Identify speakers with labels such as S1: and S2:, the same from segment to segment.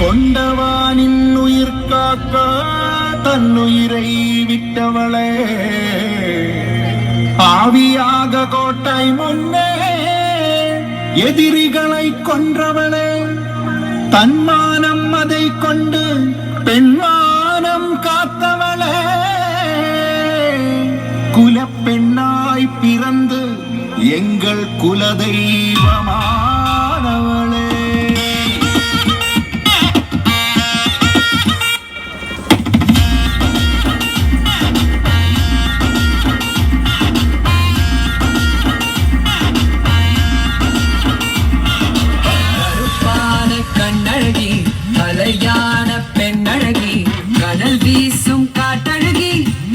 S1: கொண்டவானின் உயிர் காக்க தன்னுயிரை விட்டவளே. ஆவியாக கோட்டை முன்னே எதிரிகளை கொன்றவளே. தன்மானம் அதை கொண்டு பெண்மானம் காத்தவளே. குலப்பெண்ணாய் பிறந்து எங்கள் குலதெய்வமா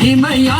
S1: இமையா